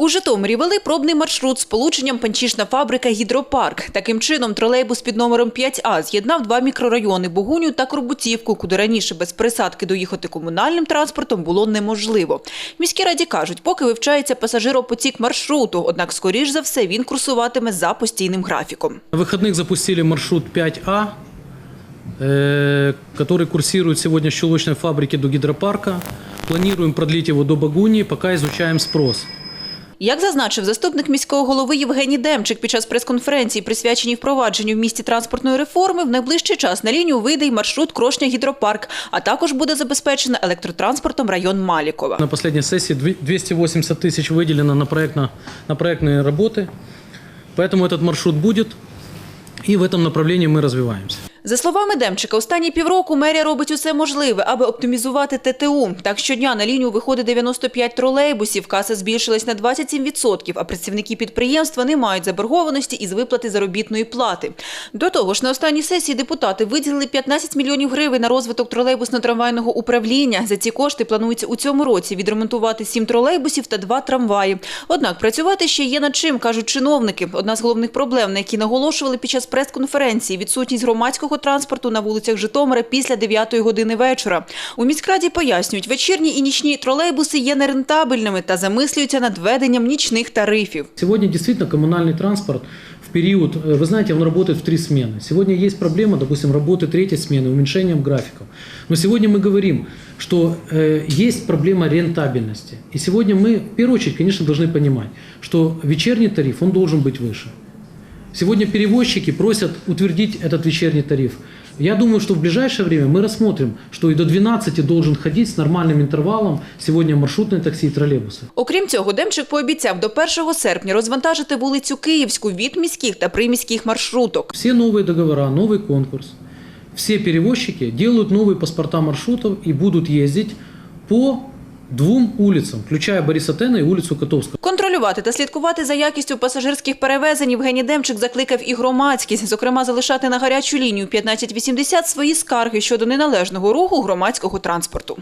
У Житомирі вели пробний маршрут з полученням панчішна фабрика «Гідропарк». Таким чином, тролейбус під номером 5А з'єднав два мікрорайони – Богуню та Корбутівку, куди раніше без пересадки доїхати комунальним транспортом було неможливо. В міській раді кажуть, поки вивчається пасажиропотік маршруту, однак, скоріш за все, він курсуватиме за постійним графіком. На выходных запустили маршрут 5А, э, который курсирует сегодня с щелочной фабрики до гидропарка. Планируем продлить его до Багунии, пока изучаем спрос. Як зазначив заступник міського голови Євгеній Демчик під час прес-конференції, присвяченій впровадженню в місті транспортної реформи, в найближчий час на лінію вийде й маршрут Крошня-Гідропарк, а також буде забезпечено електротранспортом район Малікова. На последней сессии две- 280 тысяч выделено на, проектно, на проектные работы, поэтому этот маршрут будет, и в этом направлении мы развиваемся. За словами Демчика, останні півроку мерія робить усе можливе, аби оптимізувати ТТУ. Так щодня на лінію виходить 95 тролейбусів, каса збільшилась на 27%, а працівники підприємства не мають заборгованості із виплати заробітної плати. До того ж, на останній сесії депутати виділили 15 мільйонів гривень на розвиток тролейбусно-трамвайного управління. За ці кошти планується у цьому році відремонтувати 7 тролейбусів та 2 трамваї. Однак працювати ще є над чим, кажуть чиновники. Одна з головних проблем, на які наголошували під час прес-конференції, відсутність громадського транспорту на вулицях Житомира після 9 години вечора. У міськраді пояснюють, вечірні і нічні тролейбуси є нерентабельними та замислюються над введенням нічних тарифів. Сегодня действительно коммунальный транспорт в период, э, вы знаете, он работает в три смены. Сегодня есть проблема, допустим, работы третьей смены, уменьшением графиков. Но сегодня мы говорим, что э, есть проблема рентабельности. И сегодня мы, в первую очередь, конечно, должны понимать, что вечерний тариф, он должен быть выше. Сегодня перевозчики просят утвердить этот вечерний тариф. Я думаю, что в ближайшее время мы рассмотрим, что и до 12 должен ходить с нормальным интервалом сегодня маршрутные такси и троллейбусы. Окрім цього, Демчик пообіцяв до 1 серпня розвантажити вулицю Київську від міських та приміських маршруток. Все новые договора, новый конкурс. Все перевозчики делают новые паспорта маршрутов и будут ездить по двум улицам, включая Бориса Тена і улицу Котовского. Контролювати та слідкувати за якістю пасажирських перевезень Євгеній Демчик закликав і громадськість, зокрема залишати на гарячу лінію 1580 свої скарги щодо неналежного руху громадського транспорту.